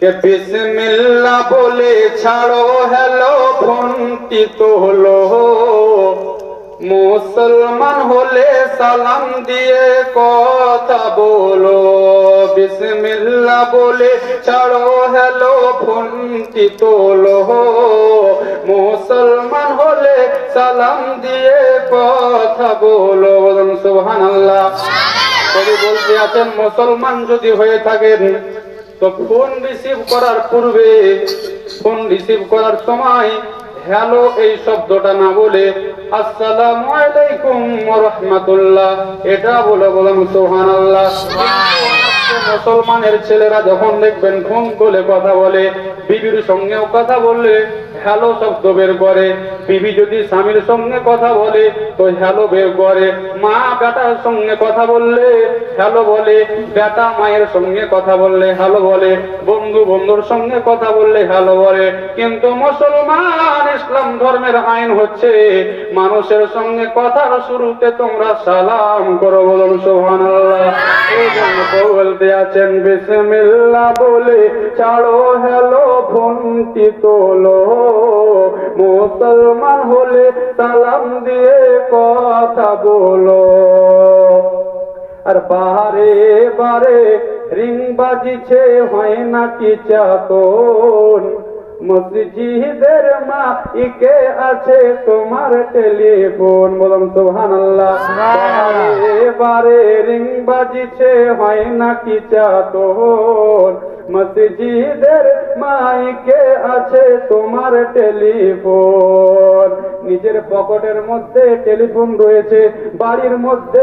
কে বিসমিল্লা বলে ছাড়ো, হ্যালো ফোনটি তো হলো মুসলমান হলে সালাম দিয়ে কথা বলো। বিসমিল্লা বলে ছাড়ো, হ্যালো ফোনটি তোলো। মুসলমান হলে সালাম দিয়ে কথা বলো। সুবহানাল্লাহ। কবি বলতে আছেন, মুসলমান যদি হয়ে থাকেন তো ফোন রিসিভ করার পূর্বে ফোন রিসিভ করার সময় হ্যালো এই শব্দটা না বলে আসসালামু আলাইকুম রাহমাতুল্লাহ এটা বলে বলেন আল্লাহ মুসলমানের ছেলেরা যখন দেখবেন ফোন করে কথা বলে বিবির সঙ্গেও কথা বললে হ্যালো শব্দ বের করে। বিবি যদি স্বামীর সঙ্গে কথা বলে, তো হ্যালো বের করে। মা বেটার সঙ্গে কথা বললে হ্যালো বলে। বেটা মায়ের সঙ্গে কথা বললে হ্যালো বলে। বন্ধু বন্ধুর সঙ্গে কথা বললে হ্যালো বলে। কিন্তু মুসলমান ইসলাম ধর্মের আইন হচ্ছে, মানুষের সঙ্গে কথার শুরুতে তোমরা সালাম করো বলুন তো বলতে আছেন, বিসমিল্লাহ বলে, ছাড়ো হ্যালো ফোনটি তোলো। মুসলমান হলে সালাম দিয়ে কথা বলো। আর বারে বারে রিং বাজিছে হয় নাকি চাতন? মসজিদের মা ইকে আছে তোমার টেলিফোন। বলুন সুবহানাল্লাহ। বারে বারে রিং বাজিছে হয় নাকি চাতন? মসজিদের মাইকে আছে তোমার টেলিফোন। নিজের পকেটের মধ্যে টেলিফোন রয়েছে, বাড়ির মধ্যে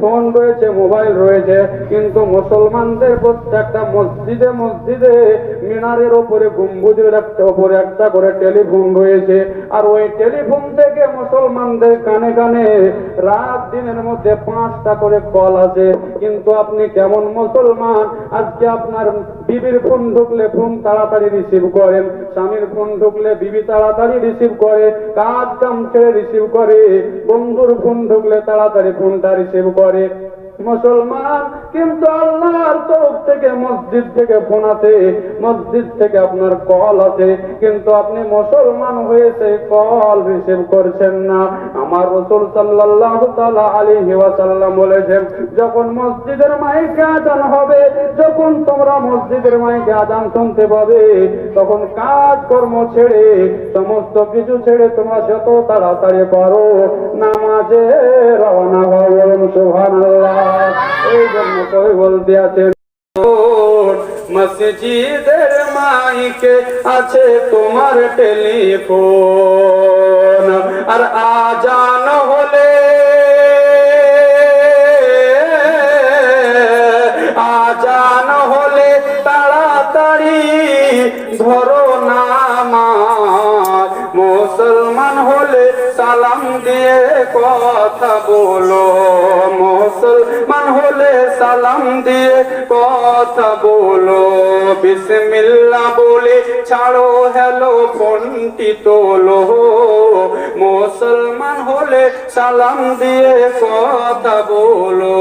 ফোন রয়েছে, মোবাইল রয়েছে। কিন্তু মুসলমানদের প্রত্যেকটা মসজিদে মসজিদে, মিনারের ওপরে গম্বুজের একটা ওপরে একটা করে টেলিফোন রয়েছে। আর ওই টেলিফোন থেকে মুসলমানদের কানে কানে রাত দিনের মধ্যে পাঁচটা করে কল আছে কিন্তু আপনি কেমন মুসলমান? আজকে আপনার বিবির ফোন ঢুকলে ফোন তাড়াতাড়ি রিসিভ করেন। স্বামীর ফোন ঢুকলে বিবি তাড়াতাড়ি রিসিভ করে। কাজ কাম ছেড়ে রিসিভ করে। বন্ধুর ফোন ঢুকলে তাড়াতাড়ি ফোনটা রিসিভ করে। মুসলমান, কিন্তু আল্লাহর তরফ থেকে মসজিদ থেকে ফোন আছে, মসজিদ থেকে আপনার কল আছে, কিন্তু আপনি মুসলমান হয়েছে, কল রিসিভ করছেন না। আমার রসুল সাল্লাল্লাহু তাআলা আলাইহি ওয়াসাল্লাম বলেছেন, যখন মসজিদের মাইকে আজান হবে, যখন তোমরা মসজিদের মাইকে আজান শুনতে পাবে, তখন কাজ কর্ম ছেড়ে, সমস্ত কিছু ছেড়ে তোমরা যত তাড়াতাড়ি পারো, নামাজে রওনা হও, বলুন সুবহানাল্লাহ। এই জন্য কই বলতে আছেন মসজিদের মাইকে আছে তোমার টেলিফোন। আর আজান হলে আজান হলে তাড়াতাড়ি ধরো নামাজ। মুসলমান হলে সালাম দিয়ে কথা বলো। মুসলমান হলে সালাম দিয়ে কথা বলো। বিসমিল্লা বলে ছাড়ো, হ্যালো, ফোনটি তোলো। মুসলমান হলে সালাম দিয়ে কথা বলো।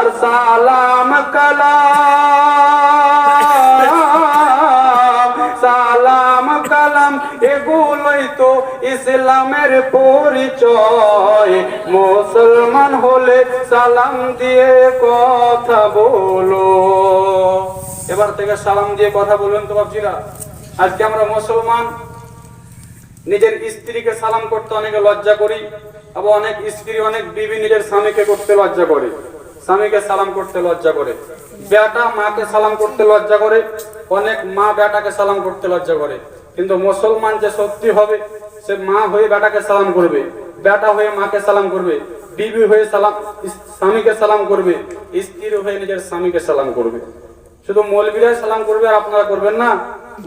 আর সালাম কালাম ইসলামের পরিচয়, মুসলমান হলে সালাম দিয়ে কথা বলো। এবার থেকে সালাম দিয়ে কথা বলবেন তো বাবজিরা আজকে আমরা মুসলমান, নিজের স্ত্রীকে সালাম করতে অনেকে লজ্জা করি, আবার অনেক স্ত্রী অনেক বিবি নিজের স্বামীকে করতে লজ্জা করে, স্বামীকে সালাম করতে লজ্জা করে। বেটা মাকে সালাম করতে লজ্জা করে, অনেক মা বেটাকে সালাম করতে লজ্জা করে। কিন্তু মুসলমান যে সত্যি হবে সে মা হয়ে বেটাকে সালাম করবে, বেটা হয়ে মাকে সালাম করবে, বিবি হয়ে সালাম, স্বামীকে সালাম করবে, স্ত্রী হয়ে নিজের স্বামীকে সালাম করবে। শুধু মৌলবীরাই সালাম করবে আর আপনারা করবেন না।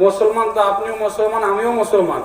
মুসলমান তো আপনিও মুসলমান, আমিও মুসলমান।